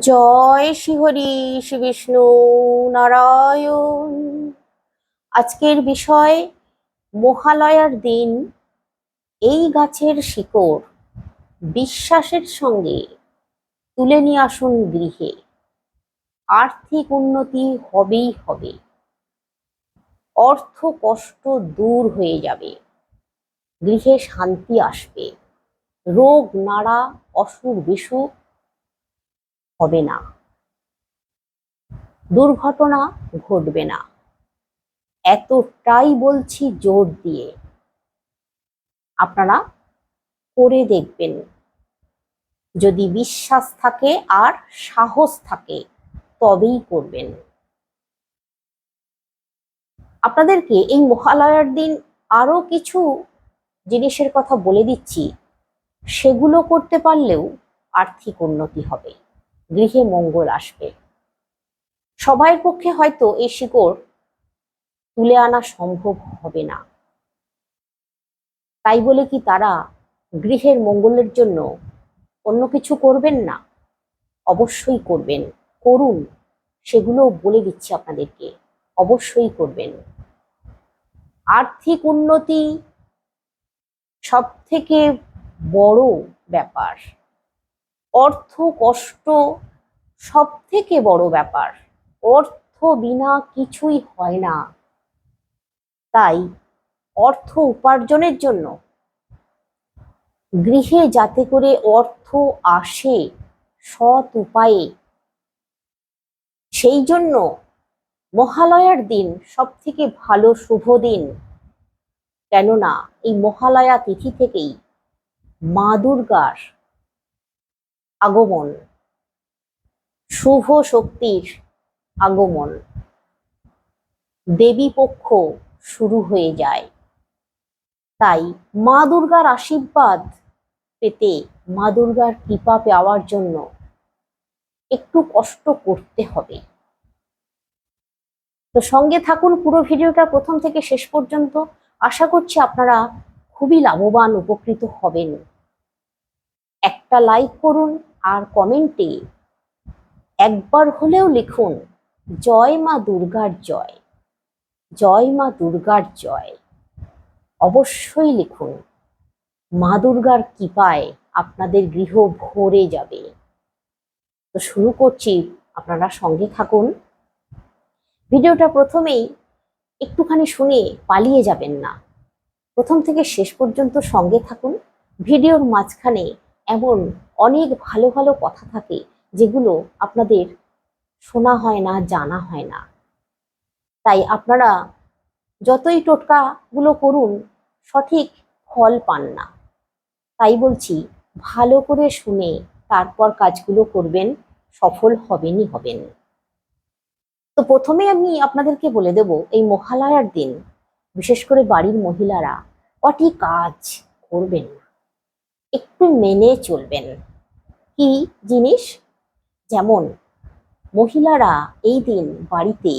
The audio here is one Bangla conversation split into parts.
জয় শ্রীহরি শ্রী বিষ্ণু নারায়ণ। আজকের বিষয়, মহালয়ার দিন, এই গাছের শিকড় বিশ্বাসের সঙ্গে তুলে নিয়ে আসুন গৃহে। আর্থিক উন্নতি হবেই হবে। অর্থ কষ্ট দূর হয়ে যাবে। গৃহে শান্তি আসবে। রোগ, নাড়া অসুখ বিসুখ হবে না। দুর্ঘটনা ঘটবে না। এতটাই বলছি জোর দিয়ে। আপনারা করে দেখবেন। যদি বিশ্বাস থাকে আর সাহস থাকে, তবেই করবেন। আপনাদেরকে এই মহালয়ার দিন আরও কিছু জিনিসের কথা বলে দিচ্ছি। সেগুলো করতে পারলেও আর্থিক উন্নতি হবে। গৃহে মঙ্গল আসবে। সবার পক্ষে হয়তো এই শিকড় তুলে আনা সম্ভব হবে না। তাই বলে কি তারা গৃহের মঙ্গলের জন্য অন্য কিছু করবেন না? অবশ্যই করবেন। করুন সেগুলো বলে দিচ্ছি আপনাদেরকে। অবশ্যই করবেন। আর্থিক উন্নতি সব থেকে বড় ব্যাপার। অর্থ কষ্ট সব থেকে বড় ব্যাপার। অর্থ বিনা কিছুই হয় না। তাই অর্থ উপার্জনের জন্য গৃহে যাতে করে অর্থ আসে সৎ উপায়ে, সেই জন্য মহালয়ার দিন সব থেকে ভালো শুভ দিন। কেননা এই মহালয়া তিথি থেকেই মা দুর্গার আগমন। শুভ শক্তির আগমন। দেবী পক্ষ শুরু হয়ে যায়। তাই মা দুর্গার আশীর্বাদ পেতে মা দুর্গার কৃপা পাওয়ার জন্য একটু কষ্ট করতে হবে। তো সঙ্গে থাকুন পুরো ভিডিওটা প্রথম থেকে শেষ পর্যন্ত। আশা করছি আপনারা খুবই লাভবান, উপকৃত হবেন। একটা লাইক করুন আর কমেন্টে একবার হলেও লিখুন, জয় মা দুর্গার জয় জয় মা দুর্গার জয়। অবশ্যই লিখুন, মা দুর্গার কৃপায় আপনাদের গৃহ ভরে যাবে। তো শুরু করছি, আপনারা সঙ্গে থাকুন। ভিডিওটা প্রথমেই একটুখানি শুনে পালিয়ে যাবেন না। প্রথম থেকে শেষ পর্যন্ত সঙ্গে থাকুন। ভিডিওর মাঝখানে এমন অনেক ভালো ভালো কথা থাকে যেগুলো আপনাদের শোনা হয় না, জানা হয় না। তাই আপনারা যতই টোটকাগুলো করুন, সঠিক ফল পান না। তাই বলছি, ভালো করে শুনে তারপর কাজগুলো করবেন, সফল হবেনই হবেন। তো প্রথমে আমি আপনাদেরকে বলে দেব, এই মহালয়ার দিন বিশেষ করে বাড়ির মহিলারা কটি কাজ করবেন না। একটু মেনে চলবেন। কি জিনিস? যেমন, মহিলারা এই দিন বাড়িতে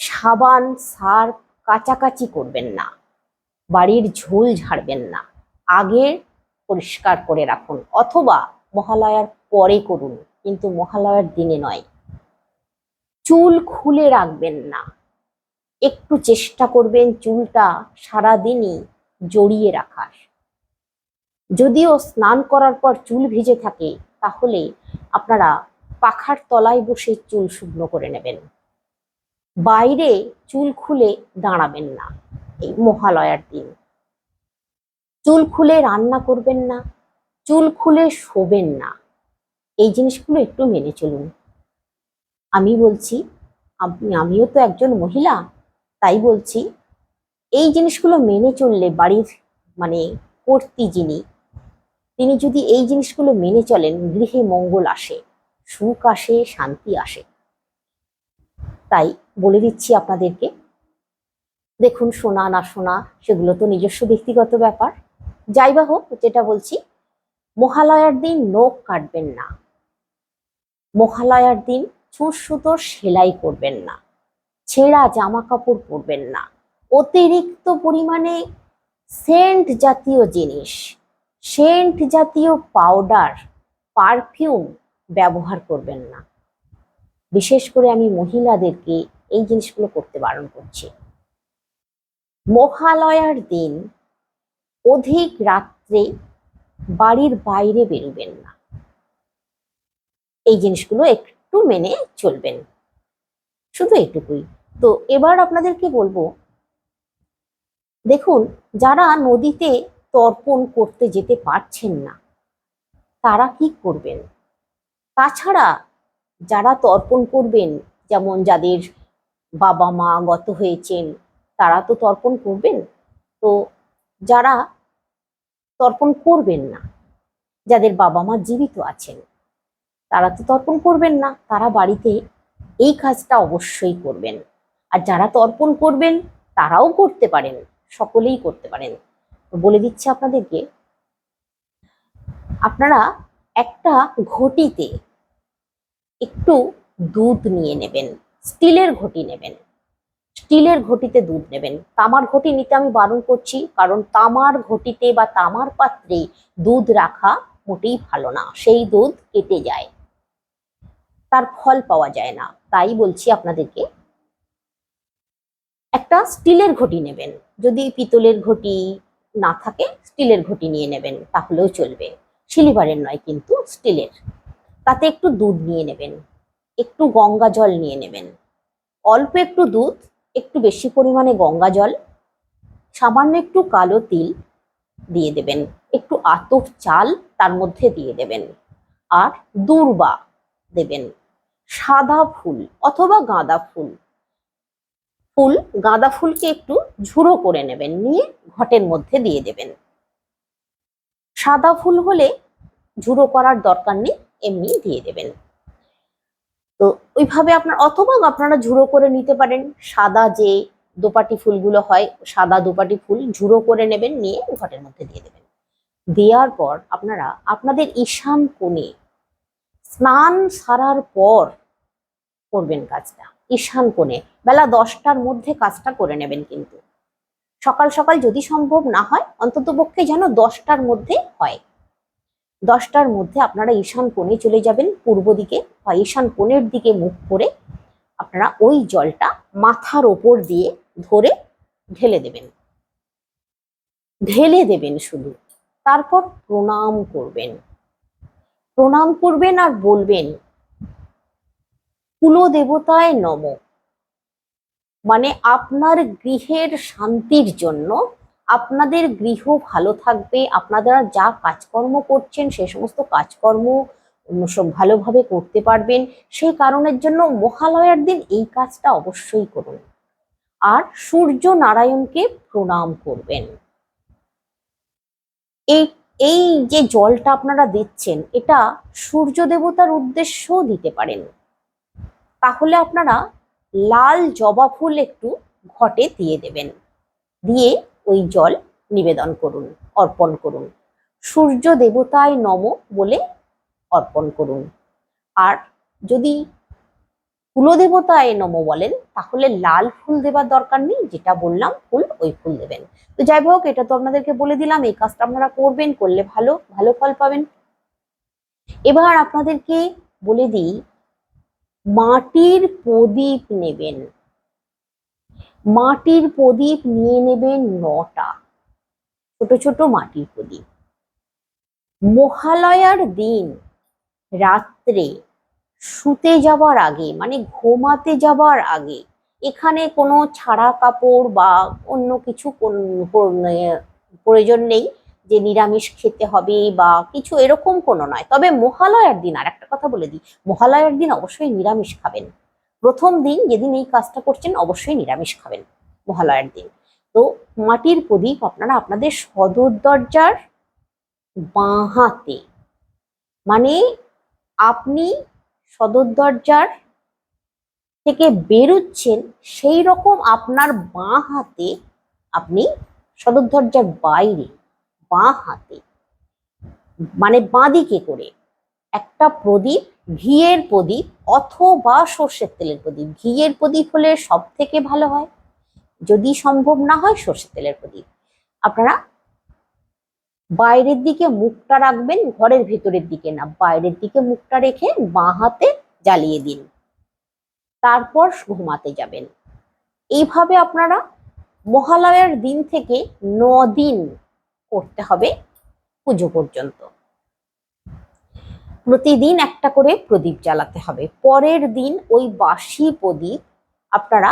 সাবান, সার্ফ কাচাকাচি করবেন না, বাড়ির ঝোল ঝাড়বেন না, আগে পরিষ্কার করে রাখুন অথবা মহালয়ার পরে করুন, কিন্তু মহালয়ার দিনে নয়। চুল খুলে রাখবেন না। একটু চেষ্টা করবেন চুলটা সারাদিনই জড়িয়ে রাখার। যদিও স্নান করার পর চুল ভিজে থাকে, তাহলে আপনারা পাখার তলায় বসে চুল শুকনো করে নেবেন। বাইরে চুল খুলে দাঁড়াবেন না, এই মহালয়ার দিন। চুল খুলে রান্না করবেন না, চুল খুলে শোবেন না, এই জিনিসগুলো একটু মেনে চলুন। আমি বলছি, আপনি, আমিও তো একজন মহিলা, তাই বলছি, এই জিনিসগুলো মেনে চললে বাড়ির মানে কর্তি যিনি তিনি যদি এই জিনিসগুলো মেনে চলেন, গৃহে মঙ্গল আসে, সুখ আসে, শান্তি আসে। তাই বলে দিচ্ছি আপনাদেরকে, দেখুন, শোনা, না শোনা, সেগুলো তো নিজস্ব ব্যক্তিগত ব্যাপার। যাই বা হোক, যেটা বলছি, মহালয়ার দিন নখ কাটবেন না। মহালয়ার দিন ছুঁচ সুতোর সেলাই করবেন না। ছেঁড়া জামা কাপড় পরবেন না। অতিরিক্ত পরিমাণে সেন্ট জাতীয় জিনিস সেন্ট জাতীয় পাউডার, পারফিউম ব্যবহার করবেন না। বিশেষ করে আমি মহিলাদেরকে এই জিনিসগুলো করতে বারণ করছি। মহালয়ার দিন অধিক রাত্রে বাড়ির বাইরে বেরোবেন না। এই জিনিসগুলো একটু মেনে চলবেন। শুধু এইটুকুই। তো এবার আপনাদেরকে বলব, দেখুন, যারা নদীতে তর্পণ করতে যেতে পারছেন না। তারা কি করবেন? তাছাড়া যারা তর্পণ করবেন, যেমন যাদের বাবা মা গত হয়েছেন, তারা তো তর্পণ করবেন? তো যারা তর্পণ করবেন না, যাদের বাবা মা জীবিত আছেন, তারা তো তর্পণ করবেন না, তারা বাড়িতে এই কাজটা অবশ্যই করবেন। আর যারা তর্পণ করবেন, তারাও করতে পারেন, সকলেই করতে পারেন। বলে দিচ্ছে আপনাদেরকে, আপনারা একটা ঘটিতে একটু দুধ নিয়ে নেবেন, স্টিলের ঘটি নেবেন, স্টিলের ঘটিতে দুধ নেবেন। তামার ঘটি নিতে আমি বারণ করছি, কারণ তামার ঘটিতে বা তামার পাত্রে দুধ রাখা মোটেই ভালো না, সেই দুধ কেটে যায়, তার ফল পাওয়া যায় না। তাই বলছি আপনাদেরকে, একটা স্টিলের ঘটি নেবেন, যদি পিতলের ঘটি না থাকে, স্টিলের ঘটি নিয়ে নেবেন, তাহলেও চলবে। সিলিভারের নয় কিন্তু স্টিলের। তাতে একটু দুধ নিয়ে নেবেন, একটু গঙ্গা জল নিয়ে নেবেন। অল্প একটু দুধ, একটু বেশি পরিমাণে গঙ্গা জল, সামান্য একটু কালো তিল দিয়ে দেবেন, একটু আতপ চাল তার মধ্যে দিয়ে দেবেন, আর দূর্বা দেবেন, সাদা ফুল অথবা গাঁদা ফুল। ফুল, গাঁদা ফুলকে একটু ঝুড়ো করে নেবেন, নিয়ে ঘটের মধ্যে দিয়ে দেবেন। সাদা ফুল হলে ঝুড়ো করার দরকার নেই, এমনি দিয়ে দেবেন। তো ওইভাবে আপনার, অথবা আপনারা ঝুড়ো করে নিতে পারেন। সাদা যে দোপাটি ফুলগুলো হয়, সাদা দোপাটি ফুল ঝুড়ো করে নেবেন, নিয়ে ঘটের মধ্যে দিয়ে দেবেন। দেওয়ার পর আপনারা, আপনাদের ঈশান কোণে স্নান সারার পর করবেন কাজটা। ঈশান কোণে। বেলা দশটার মধ্যে কাজটা করে নেবেন কিন্তু। সকাল সকাল যদি সম্ভব না হয় অন্তত পক্ষে যেন দশটার মধ্যে হয়। দশটার মধ্যে আপনারা ঈশান কোণে চলে যাবেন পূর্ব দিকে বা ঈশান কোণের দিকে মুখ করে আপনারা ওই জলটা মাথার ওপর দিয়ে ধরে ঢেলে দেবেন। ঢেলে দেবেন শুধু। তারপর প্রণাম করবেন। প্রণাম করবেন আর বলবেন কুলদেবতায় নম। মানে আপনার গৃহের শান্তির জন্য আপনাদের গৃহ ভালো থাকবে, আপনারা যা কাজকর্ম করছেন, সে সমস্ত কাজকর্ম সব ভালোভাবে করতে পারবেন। সেই কারণের জন্য মহালয়ার দিন এই কাজটা অবশ্যই করুন। আর সূর্য নারায়ণকে প্রণাম করবেন। এই এই যে জলটা আপনারা দিচ্ছেন, এটা সূর্য দেবতার উদ্দেশ্যও দিতে পারেন। তাহলে আপনারা লাল জবা ফুল একটু ঘটে দিয়ে দেবেন। দিয়ে ওই জল নিবেদন করুন, অর্পণ করুন। সূর্য দেবতায় নম বলে অর্পণ করুন। আর যদি কুলদেবতায় নম বলেন, তাহলে লাল ফুল দেবার দরকার নেই, যেটা বললাম ফুল ওই ফুল দেবেন। তো যাই হোক, এটা তো আপনাদেরকে বলে দিলাম, এই কাজটা আপনারা করবেন, করলে ভালো ভালো ফল পাবেন। এবার আপনাদেরকে বলে দিই মাটির প্রদীপ নেবেন। মাটির প্রদীপ নিয়ে নেবেন নটা। ছোট ছোট মাটির প্রদীপ। মহালয়ার দিন রাত্রে শুতে যাবার আগে মানে ঘুমাতে যাবার আগে, এখানে কোনো ছাড়া কাপড় বা অন্য কিছু প্রয়োজন নেই। যে নিরামিষ খেতে হবে বা কিছু এরকম কোনো নয়। তবে মহালয়ার দিন আর একটা কথা বলে দিই, মহালয়ার দিন অবশ্যই নিরামিষ খাবেন। প্রথম দিন যেদিন এই কাজটা করছেন অবশ্যই নিরামিষ খাবেন মহালয়ার দিন। তো মাটির প্রদীপ আপনারা আপনাদের সদর দরজার বাঁ হাতে মানে আপনি সদর দরজার থেকে বেরোচ্ছেন সেই রকম আপনার বাঁ হাতে আপনি সদর দরজার বাইরে বাঁ হাতে। মানে বাঁ দিকে করে? একটা প্রদীপ, ঘিয়ের প্রদীপ অথবা সর্ষের তেলের প্রদীপ। ঘিয়ের প্রদীপ হলে সব থেকে ভালো হয়? যদি সম্ভব না হয় সর্ষের তেলের প্রদীপ। আপনারা বাইরের দিকে মুখটা রাখবেন, ঘরের ভেতরের দিকে না। বাইরের দিকে মুখটা রেখে বাঁ হাতে জ্বালিয়ে দিন। তারপর ঘুমাতে যাবেন। এইভাবে আপনারা মহালয়ার দিন থেকে ন দিন করতে হবে পুজো পর্যন্ত। প্রতিদিন একটা করে প্রদীপ জ্বালাতে হবে। পরের দিন ওই বাসি প্রদীপ আপনারা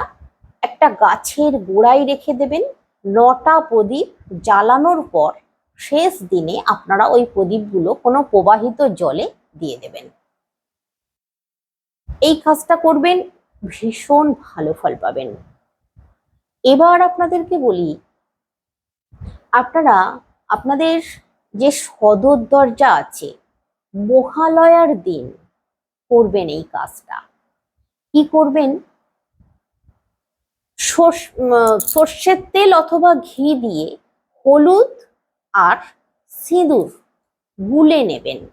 একটা গাছের গোড়ায় রেখে দেবেন। নটা প্রদীপ জ্বালানোর পর শেষ দিনে আপনারা ওই প্রদীপগুলো কোনো প্রবাহিত জলে দিয়ে দেবেন। এই কাজটা করবেন, ভীষণ ভালো ফল পাবেন। এবার আপনাদেরকে বলি, আপনারা আপনাদের যে সদর দরজা আছে, মহালয়ার দিন করবেন এই কাজটা। কি করবেন? সর্ষ- সর্ষের তেল অথবা ঘি দিয়ে হলুদ আর সিঁদুর গুলে নেবেন।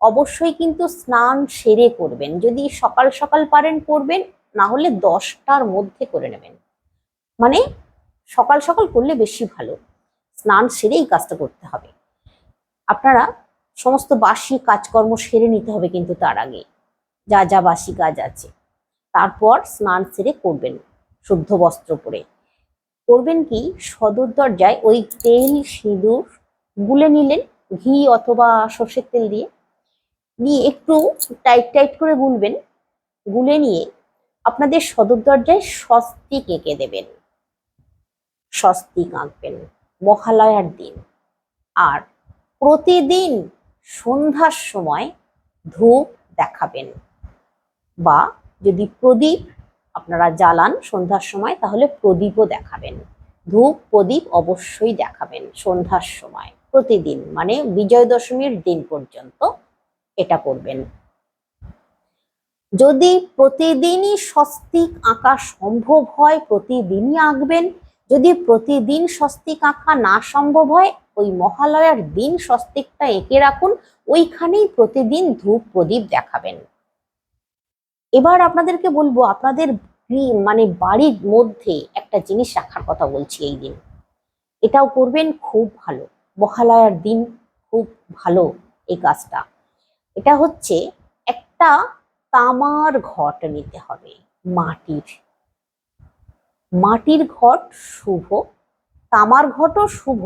অবশ্যই কিন্তু স্নান সেরে করবেন। যদি সকাল সকাল পারেন করবেন, না হলে দশটার মধ্যে করে নেবেন। মানে সকাল সকাল করলে বেশি ভালো। স্নান সেরে এই কাজটা করতে হবে। আপনারা সমস্ত বাসি কাজকর্ম সেরে নিতে হবে কিন্তু তার আগে। যা যা বাসি কাজ আছে। তারপর স্নান সেরে করবেন শুদ্ধ বস্ত্র পরে। করবেন কি? সদর দরজায় ওই তেল, সিঁদুর গুলে নিলেন, ঘি অথবা সর্ষের তেল দিয়ে। নিয়ে একটু টাইট টাইট করে গুলবেন। গুলে নিয়ে আপনাদের সদর দরজায় স্বস্তিক এঁকে দেবেন। স্বস্তিক আঁকবেন। মহালয়ার দিন। আর প্রতিদিন সন্ধ্যার সময় ধূপ দেখাবেন। বা যদি প্রদীপ আপনারা জ্বালান সন্ধ্যার সময়, তাহলে প্রদীপও দেখাবেন। ধূপ, প্রদীপ অবশ্যই দেখাবেন সন্ধ্যার সময়, প্রতিদিন। মানে বিজয় দশমীর দিন পর্যন্ত এটা করবেন। যদি প্রতিদিনই স্বস্তিক আঁকা সম্ভব হয়, প্রতিদিনই আঁকবেন যদি প্রতিদিন স্বস্তিক আঁকা না সম্ভব হয়, ওই মহালয়ার দিন স্বস্তিকটা এঁকে রাখুন, ওইখানেই প্রতিদিন ধূপ প্রদীপ দেখাবেন। এবার আপনাদেরকে বলব, আপনাদের মানে বাড়ির মধ্যে একটা জিনিস রাখার কথা বলছি এই দিন। এটাও করবেন, খুব ভালো। মহালয়ার দিন খুব ভালো এই কাজটা। এটা হচ্ছে একটা তামার ঘট নিতে হবে মাটির। মাটির ঘট শুভ, তামার ঘটও শুভ,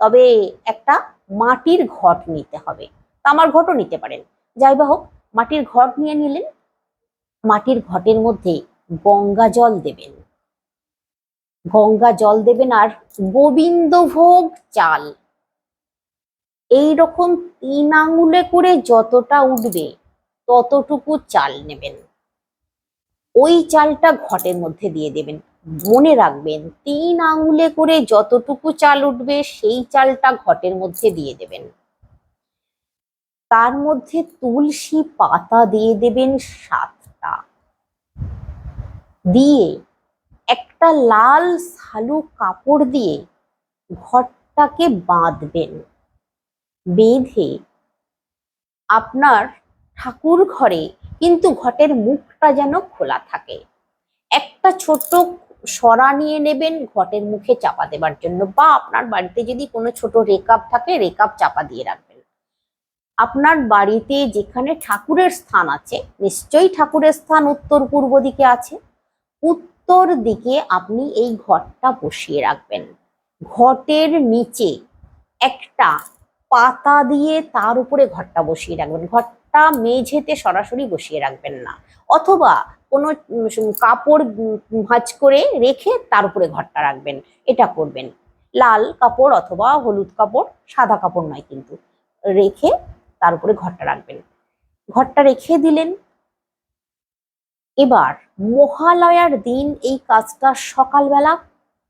তবে একটা মাটির ঘট নিতে হবে। তামার ঘটও নিতে পারেন। যাই বা হোক, মাটির ঘট নিয়ে নিলেন, মাটির ঘটের মধ্যে গঙ্গা জল দেবেন। গঙ্গা জল দেবেন আর গোবিন্দভোগ চাল। এই রকম তিন আঙুলে করে যতটা উঠবে, ততটুকু চাল নেবেন। ওই চালটা ঘটের মধ্যে দিয়ে দেবেন। মনে রাখবেন, তিন আঙুলে করে যতটুকু চাল উঠবে, সেই চালটা ঘটের মধ্যে দিয়ে দেবেন। তার মধ্যে তুলসী পাতা দিয়ে দেবেন সাতটা দিয়ে একটা লাল সালু কাপড় দিয়ে ঘরটাকে বাঁধবেন। বেঁধে আপনার ঠাকুর ঘরে কিন্তু ঘটের মুখটা যেন খোলা থাকে। একটা ছোট সরা নিয়ে নেবেন, ঘটের মুখে চাপা দেবার জন্য। বা আপনার বাড়িতে যদি কোনো ছোট রেকাপ থাকে রেকাপ চাপা দিয়ে রাখবেন। আপনার বাড়িতে যেখানে ঠাকুরের স্থান আছে, নিশ্চয়ই ঠাকুরের স্থান উত্তর পূর্ব দিকে আছে, উত্তর দিকে আপনি এই ঘরটা বসিয়ে রাখবেন। ঘটের নিচে একটা পাতা দিয়ে তার উপরে ঘরটা বসিয়ে রাখবেন। ঘরটা মেঝেতে সরাসরি বসিয়ে রাখবেন না। অথবা কোনো কাপড় ভাঁজ করে রেখে তার উপরে ঘরটা রাখবেন। এটা করবেন। লাল কাপড় অথবা হলুদ কাপড়, সাদা কাপড় নয় কিন্তু, রেখে তার উপরে ঘরটা রাখবেন। ঘরটা রেখে দিলেন। এবার মহালয়ার দিন এই কাজটা সকালবেলা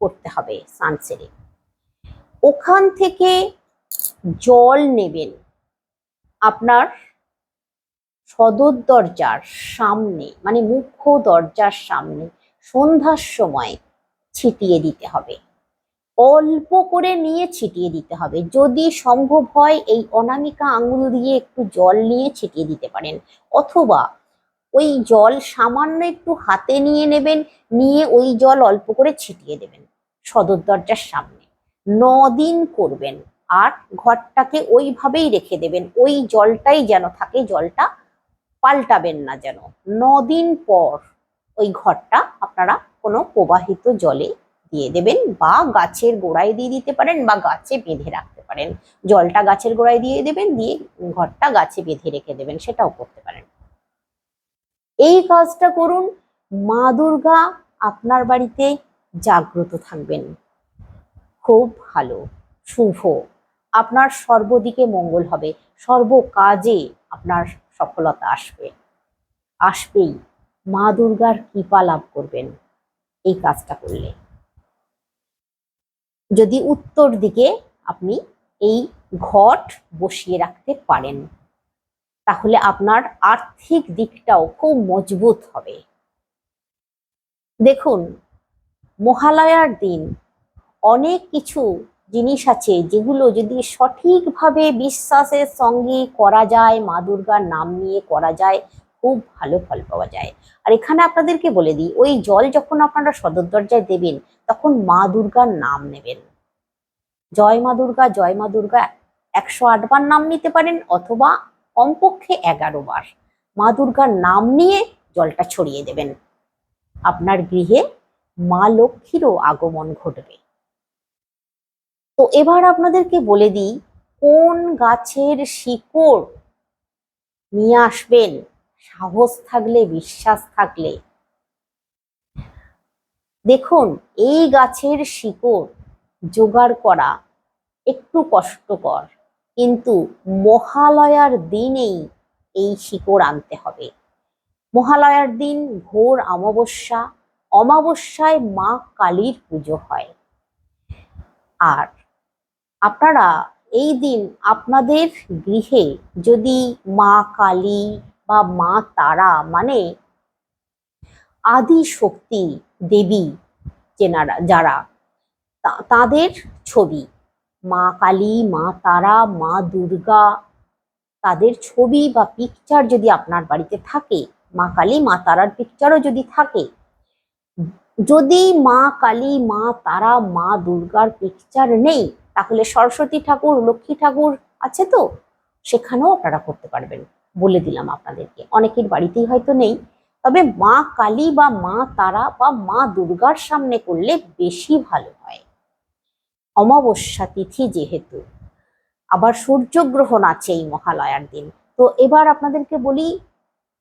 করতে হবে সানসেরে ওখান থেকে জল নেবেন। আপনার সদর দরজার সামনে মানে মুখ্য দরজার সামনে সন্ধ্যার সময় ছিটিয়ে দিতে হবে। অল্প করে নিয়ে ছিটিয়ে দিতে হবে। যদি সম্ভব হয় এই অনামিকা আঙুল দিয়ে একটু জল নিয়ে ছিটিয়ে দিতে পারেন। অথবা ওই জল সামান্য একটু হাতে নিয়ে নেবেন, নিয়ে ওই জল অল্প করে ছিটিয়ে দেবেন সদর দরজার সামনে। দিন করবেন, আর ঘরটাকে ওইভাবেই রেখে দেবেন। ওই জলটাই যেন থাকে, জলটা পাল্টাবেন না যেন। দিন পর ওই ঘরটা আপনারা কোনো প্রবাহিত জলে দিয়ে দেবেন বা গাছের গোড়ায় দিয়ে দিতে পারেন বা গাছে বেঁধে রাখতে পারেন। জলটা গাছের গোড়ায় দিয়ে দেবেন, দিয়ে ঘরটা গাছে বেঁধে রেখে দেবেন, সেটাও করতে পারেন। এই কাজটা করুন, মা দুর্গা আপনার বাড়িতে জাগ্রত থাকবেন। খুব ভালো, শুভ। আপনার সর্বদিকে মঙ্গল হবে। সর্ব কাজে আপনার সফলতা আসবে। আসবেই। মা দুর্গার কৃপা লাভ করবেন। এই কাজটা করলে। যদি উত্তর দিকে আপনি এই ঘট বসিয়ে রাখতে পারেন, তাহলে আপনার আর্থিক দিকটাও খুব মজবুত হবে। দেখুন, মহালয়ার দিন অনেক কিছু জিনিস আছে যেগুলো যদি সঠিকভাবে বিশ্বাসের সঙ্গে করা যায়, মা দুর্গার নাম নিয়ে করা যায়, খুব ভালো ফল পাওয়া যায়। আর এখানে আপনাদেরকে বলে দিই, ওই জল যখন আপনারা সদর দরজায় দেবেন, তখন মা দুর্গার নাম নেবেন। জয় মা দুর্গা, জয় মা দুর্গা, একশো বার নাম নিতে পারেন অথবা কমপক্ষে এগারো বার। মা দুর্গার নাম নিয়ে জলটা ছড়িয়ে দেবেন। আপনার গৃহে মা লক্ষ্মীরও আগমন ঘটবে। তো এবার আপনাদেরকে বলে দিই, কোন গাছের শিকড় নিয়ে আসবেন? সাহস থাকলে, বিশ্বাস থাকলে। দেখুন, এই গাছের শিকড় জোগাড় করা একটু কষ্টকর, কিন্তু মহালয়ার দিনেই এই শিকড় আনতে হবে। মহালয়ার দিন ভোর অমাবস্যা, অমাবস্যায় মা কালীর পুজো হয়। আর আপনারা এই দিন আপনাদের গৃহে যদি মা কালী বা মা তারা মানে আদি শক্তি দেবী যেনারা, যারা তাদের ছবি, মা কালী, মা তারা, মা দুর্গা, তাদের ছবি বা পিকচার যদি আপনার বাড়িতে থাকে, মা কালী, মা তারার পিকচারও যদি থাকে, যদি মা কালী, মা তারা, মা দুর্গার পিকচার নেই তাহলে সরস্বতী ঠাকুর, লক্ষ্মী ঠাকুর আছে তো? সেখানেও আপনারা করতে পারবেন। বলে দিলাম আপনাদেরকে। অনেকের বাড়িতেই হয়তো নেই। তবে মা কালী বা মা তারা বা মা দুর্গার সামনে করলে বেশি ভালো হয়। অমাবস্যা তিথি যেহেতু, আবার সূর্যগ্রহণ আছে এই মহালয়ার দিন। তো এবার আপনাদেরকে বলি,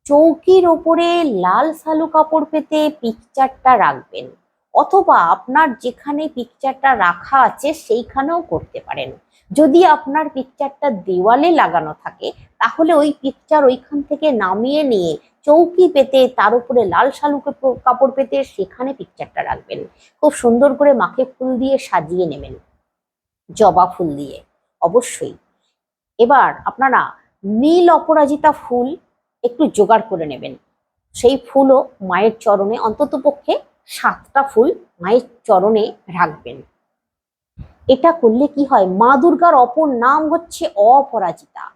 চৌকির ওপরে লাল সালু কাপড় পেতে পিকচারটা রাখবেন। অথবা আপনার যেখানে পিকচারটা রাখা আছে সেইখানেও করতে পারেন। যদি আপনার পিকচারটা দেওয়ালে লাগানো থাকে, তাহলে ওই পিকচার ওইখান থেকে নামিয়ে নিয়ে চৌকি পেতে, তার উপরে লাল শালু কাপড়- পেতে সেখানে পিকচারটা রাখবেন। খুব সুন্দর করে মাকে ফুল দিয়ে সাজিয়ে নেবেন। জবা ফুল দিয়ে, অবশ্যই। এবার আপনারা নীল অপরাজিতা ফুল একটু জোগাড় করে নেবেন। সেই ফুলও মায়ের চরণে অন্তত পক্ষে সাতটা ফুল মায়ের চরণে রাখবেন। এটা করলে কি হয়? মা দুর্গার অপর নাম হচ্ছে অপরাজিতা।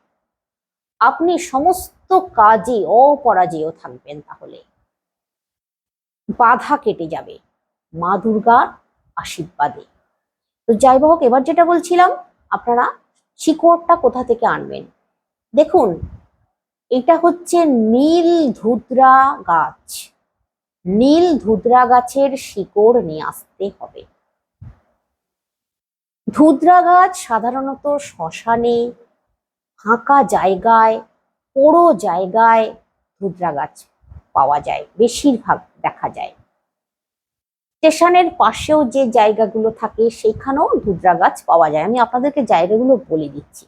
আপনি সমস্ত কাজে অপরাজেয় থাকবেন তাহলে। বাধা কেটে যাবে মা দুর্গার আশীর্বাদে। তো যাই হোক, এবার যেটা বলছিলাম, আপনারা শিকড়টা কোথা থেকে আনবেন? দেখুন, এটা হচ্ছে নীল ধুতরা গাছ। নীল ধুতরা গাছের শিকড় নিয়ে আসতে হবে। ধুতরা গাছ সাধারণত শ্মশানে, ফাঁকা জায়গায়, পোড়ো জায়গায় ধুতরা গাছ পাওয়া যায়, বেশিরভাগ দেখা যায়। স্টেশনের পাশেও যে জায়গাগুলো থাকে সেইখানেও ধুতরা গাছ পাওয়া যায়। আমি আপনাদেরকে জায়গাগুলো বলে দিচ্ছি।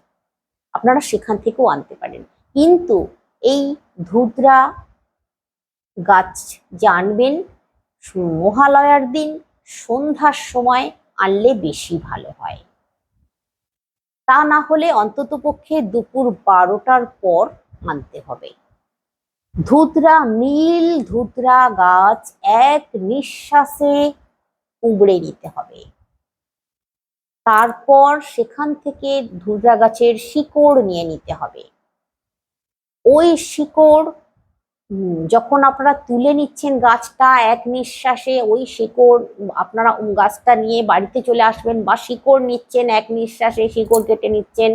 আপনারা সেখান থেকেও আনতে পারেন। কিন্তু এই ধুতরা গাছ জানবেন মহালয়ার দিন সন্ধ্যার সময় আনলে বেশি ভালো হয়। তা না হলে অন্তত পক্ষে দুপুর বারোটার পর আনতে হবে। ধুতরা, নীল ধুতরা গাছ এক নিঃশ্বাসে উবড়ে নিতে হবে। তারপর সেখান থেকে ধুতরা গাছের শিকড় নিয়ে নিতে হবে। ওই শিকড় যখন আপনারা তুলে নিচ্ছেন গাছটা, এক নিঃশ্বাসে ওই শিকড়, আপনারা গাছটা নিয়ে বাড়িতে চলে আসবেন বা শিকড় নিচ্ছেন, এক নিঃশ্বাসে শিকড় কেটে নিচ্ছেন,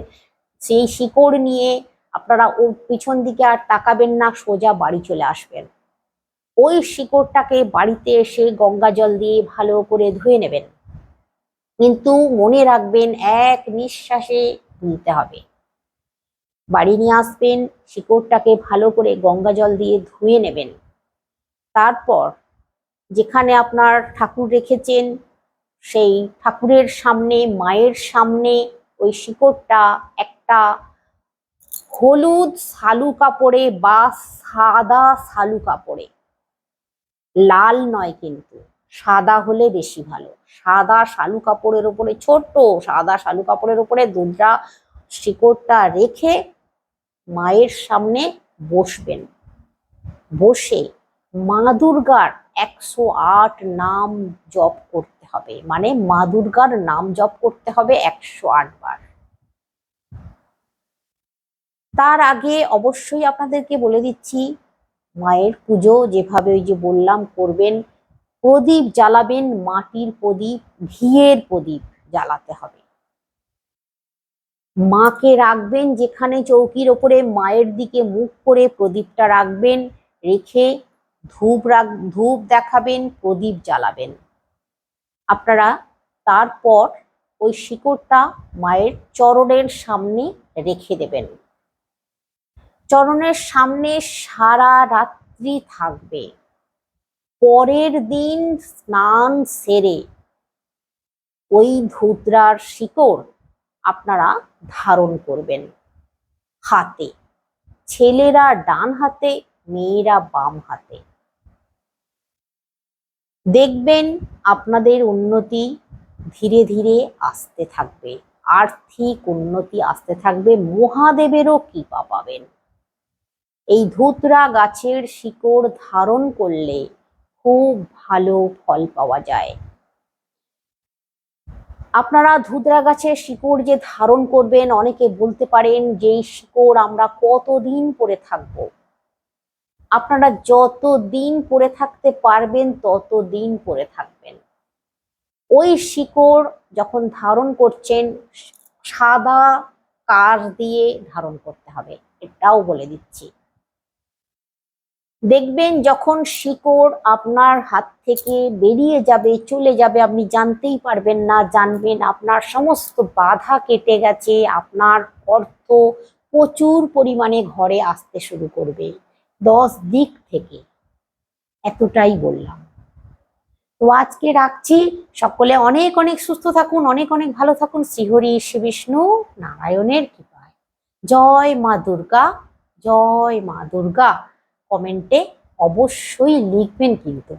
সেই শিকড় নিয়ে আপনারা ওর পিছন দিকে আর তাকাবেন না, সোজা বাড়ি চলে আসবেন। ওই শিকড়টাকে বাড়িতে এসে গঙ্গা জল দিয়ে ভালো করে ধুয়ে নেবেন। কিন্তু মনে রাখবেন, এক নিঃশ্বাসে তুলতে হবে। বাড়ি নিয়ে আসবেন, শিকড়টাকে ভালো করে গঙ্গা জল দিয়ে ধুয়ে নেবেন। তারপর যেখানে আপনার ঠাকুর রেখেছেন, সেই ঠাকুরের সামনে, মায়ের সামনে ওই শিকড়টা একটা হলুদ শালু কাপড়ে বা সাদা শালু কাপড়ে। লাল নয় কিন্তু, সাদা হলে বেশি ভালো। সাদা শালু কাপড়ের উপরে ছোট্ট সাদা শালু কাপড়ের উপরে দুধটা শিকড়টা রেখে মায়ের সামনে বসবেন। বসে মা দুর্গার একশো আট নাম জপ করতে হবে। মানে মা দুর্গার নাম জপ করতে হবে একশো আট বার। তার আগে অবশ্যই আপনাদেরকে বলে দিচ্ছি, মায়ের পুজো যেভাবে ওই যে বললাম করবেন, প্রদীপ জ্বালাবেন, মাটির প্রদীপ, ঘিয়ের প্রদীপ জ্বালাতে হবে। মাকে রাখবেন, যেখানে চৌকির ওপরে মায়ের দিকে মুখ করে প্রদীপটা রাখবেন, রেখে ধূপ রাখ, ধূপ দেখাবেন, প্রদীপ জ্বালাবেন। আপনারা তারপর ওই শিকড়টা মায়ের চরণের সামনে রেখে দেবেন। চরণের সামনে সারা রাত্রি থাকবে। পরের দিন স্নান সেরে ওই ধুতরার শিকড় আপনারা ধারণ করবেন। হাতে, ছেলেরা ডান হাতে, মেয়েরা বাম হাতে। দেখবেন আপনাদের উন্নতি ধীরে ধীরে আসতে থাকবে। আর্থিক উন্নতি আসতে থাকবে। মহাদেবেরও কৃপা পাবেন। এই ধুতরা গাছের শিকড় ধারণ করলে খুব ভালো ফল পাওয়া যায়। আপনারা ধুতরা গাছের শিকড় যে ধারণ করবেন, অনেকে বলতে পারেন যে এই শিকড় আমরা কতদিন পরে থাকব। আপনারা যত দিন পরে থাকতে পারবেন তত দিন পরে থাকবেন। ওই শিকড় যখন ধারণ করছেন, সাদা কার দিয়ে ধারণ করতে হবে, এটাও বলে দিচ্ছি। দেখবেন যখন শিকড় আপনার হাত থেকে বেরিয়ে যাবে, চলে যাবে, আপনি জানতেই পারবেন না, জানবেন আপনার সমস্ত বাধা কেটে গেছে, আপনার অর্থ প্রচুর পরিমাণে ঘরে আসতে শুরু করবে। দশ দিক থেকে। এতটাই বললাম। তো আজকে রাখছি। সকলে অনেক অনেক সুস্থ থাকুন, অনেক অনেক ভালো থাকুন। শ্রীহরি শ্রী বিষ্ণু নারায়ণের কৃপায়। জয় মা দুর্গা, জয় মা দুর্গা। কমেন্টে অবশ্যই লিখবেন কিন্তু।